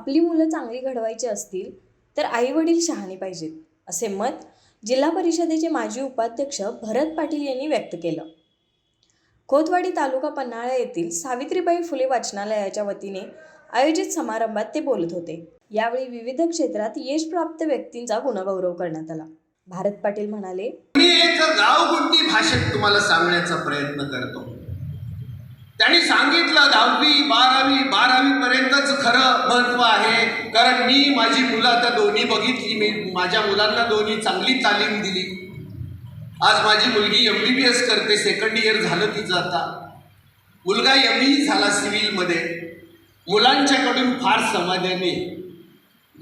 आपली मुलं चांगली घडवायची असतील तर आई वडील शहाणे पाहिजेत असे मत जिल्हा परिषदेचे माजी उपाध्यक्ष भरत पाटील यांनी व्यक्त केलं. खोतवाडी तालुका पन्हाळा येथील सावित्रीबाई फुले वाचनालयाच्या वतीने आयोजित समारंभात ते बोलत होते. यावेळी विविध क्षेत्रात यशप्राप्त व्यक्तींचा गुणगौरव करण्यात आला. भारत पाटील म्हणाले मी एक गावगुंडी भाषेत तुम्हाला सांगण्याचा प्रयत्न करतो. त्यांनी सांगितलं दहावी बारावी बारावी पर्यंतच खरं महत्त्व आहे. कारण मी माझी मुलं आता दोन्ही बघितली. मी माझ्या मुलांना दोन्ही चांगली तालीम दिली. आज माझी मुलगी एम बी बी एस करते. सेकंड इयर झालं तिचं आता. मुलगा एम ई झाला सिव्हिलमध्ये. मुलांच्याकडून फार समाधानी.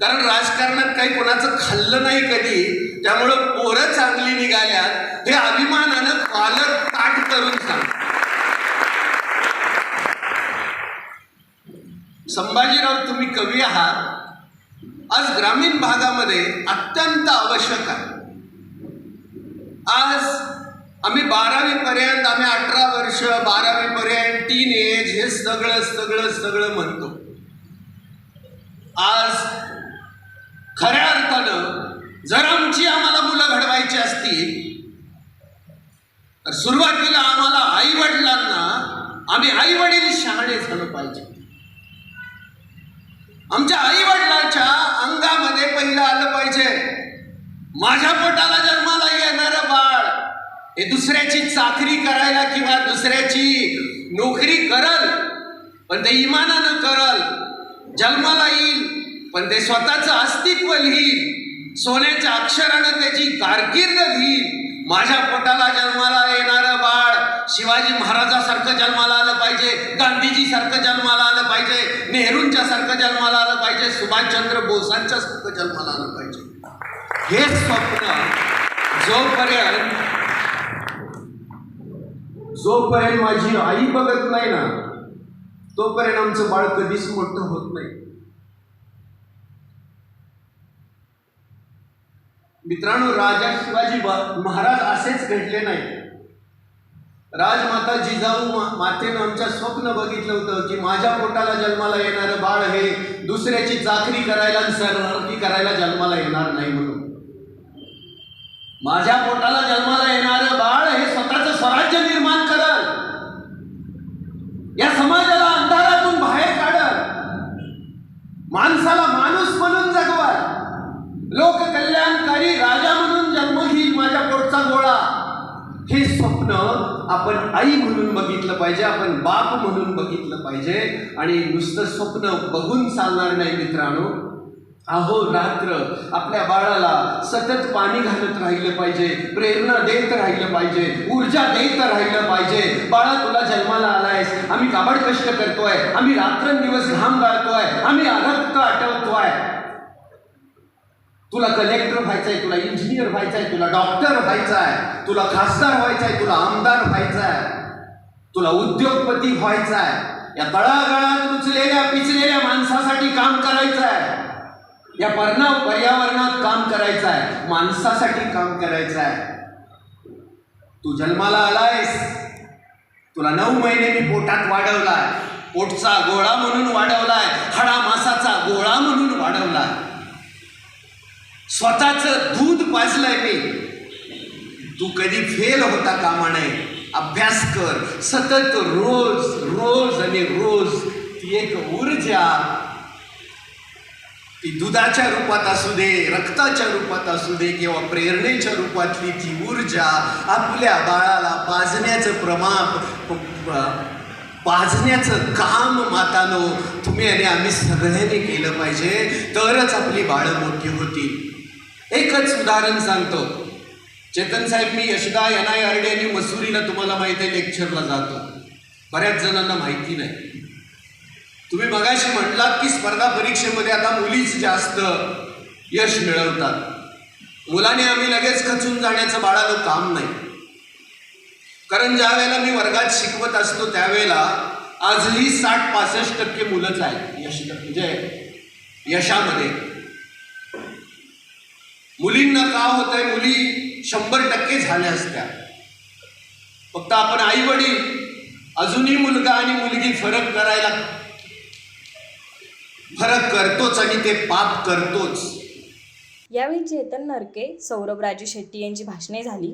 कारण राजकारणात काही कोणाचं खाल्लं नाही कधी. त्यामुळं पोरं चांगली निघाल्यात. हे अभिमानानं पालक ताट करून सांग संभाजीराव तुम्ही कवी आहात आज ग्रामीण भागामध्ये अत्यंत आवश्यक आहे. आज आम्ही बारावीपर्यंत आम्ही अठरा वर्ष बारावी पर्यंत टीन एज हे सगळं सगळं सगळं म्हणतो. आज खऱ्या अर्थानं जर आमची आम्हाला मुलं घडवायची असतील तर सुरुवातीला आम्हाला आई वडिलांना आम्ही आई वडील शहाणे झालं पाहिजे. आमच्या आई वडिलांच्या अंगामध्ये पहिलं आलं पाहिजे. माझ्या पोटाला जन्माला येणारं बाळ हे दुसऱ्याची चाकरी करायला किंवा दुसऱ्याची नोकरी करल पण ते इमानानं करल जन्माला येईल पण ते स्वतःचं अस्तित्व लिहील सोन्याच्या अक्षरानं त्याची कारकीर्द लिहील माझ्या पोटाला जन्माला येणारं बाळ. शिवाजी महाराजासारखं जन्माला आलं पाहिजे गांधीजी सारखं जन्माला आलं पाहिजे नेहरूंच्या सारखं जन्माला आलं पाहिजे सुभाषचंद्र बोसांच्या सारखं जन्माला आलं पाहिजे. हे स्वप्न जोपर्यंत जोपर्यंत माझी आई बघत नाही ना तोपर्यंत आमचं बाळ कधीच मोठं होत नाही. मित्रांनो राजा शिवाजी महाराज असेच घडले नाही राजमाता जिजाऊ मातेनं आमच्या स्वप्न बघितलं होतं की माझ्या पोटाला जन्माला येणारं बाळ हे दुसऱ्याची चाकरी करायला आणि सरकी करायला जन्माला येणार नाही म्हणून. माझ्या पोटाला जन्माला येणारं बाळ हे स्वतःचं स्वराज्य निर्माण करल. या समाजाला अंधारातून बाहेर काढल. माणसाला माणूस म्हणून जगवाल. लोककल्याणकारी राजा म्हणून जन्म घेईल माझ्या पोटचा गोळा. हे स्वप्न आपण आई म्हणून बघितलं पाहिजे आपण बाप म्हणून बघितलं पाहिजे आणि नुसतं स्वप्न बघून चालणार नाही मित्रांनो. अहो रात्र आपल्या बाळाला सतत पाणी घालत राहिलं पाहिजे प्रेरणा देत राहिलं पाहिजे ऊर्जा देत राहिलं पाहिजे. बाळा तुला जन्माला आलायस आम्ही काबड कष्ट करतोय आम्ही रात्रंदिवस घाम गाळतोय आम्ही अरक्त आटवतोय. तुला कलेक्टर व्हायचंय तुला इंजिनियर व्हायचंय तुला डॉक्टर व्हायचाय तुला खासदार व्हायचाय तुला आमदार व्हायचाय तुला उद्योगपती व्हायचाय. या तळागाळात रुचलेल्या पिचलेल्या माणसासाठी काम करायचं आहे या पर्णा पर्यावरणात काम करायचं आहे माणसासाठी काम करायचं आहे तू जन्माला आलायस. तुला नऊ महिने मी पोटात वाढवलाय. पोटचा गोळा म्हणून वाढवलाय. हाडा मासाचा गोळा म्हणून वाढवलाय. स्वतःचं दूध पाजलंय मी. तू कधी फेल होता कामा नये. अभ्यास कर. सतत रोज रोज आणि रोज ती एक ऊर्जा ती दुधाच्या रूपात असू दे रक्ताच्या रूपात असू दे किंवा प्रेरणेच्या रूपातली ती ऊर्जा आपल्या बाळाला पाजण्याचं प्रमाण पाजण्याचं काम मातानो तुम्ही आणि आम्ही सगळ्यांनी केलं पाहिजे. तरच आपली बाळं मोठी होतील. एकच उदाहरण सांगतो. चेतन साहेब मी Yashada N I R D आणि मसुरीला तुम्हाला माहिती आहे लेक्चरला जातो. बऱ्याच जणांना माहिती नाही. तुम्ही मगाशी म्हटलात की स्पर्धा परीक्षेमध्ये आता मुलीच जास्त यश मिळवतात. मुलाने आम्ही लगेच खचून जाण्याचं बाळाला काम नाही. कारण ज्या वेळेला मी वर्गात शिकवत असतो त्यावेळेला आजही साठ पासष्ट टक्के मुलंच आहेत यश म्हणजे यशामध्ये. मुलींना का होत आहे मुली शंभर टक्के झाल्या असत्या. फक्त आपण आई वडील अजूनही मुलगा आणि मुलगी फरक करायला फरक करतोच आणि ते पाप करतोच. यावेळी चेतन नरके सौरभ राजू शेट्टी यांची भाषणे झाली.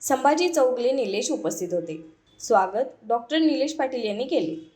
संभाजी चौगले निलेश उपस्थित होते. स्वागत डॉक्टर निलेश पाटील यांनी केले.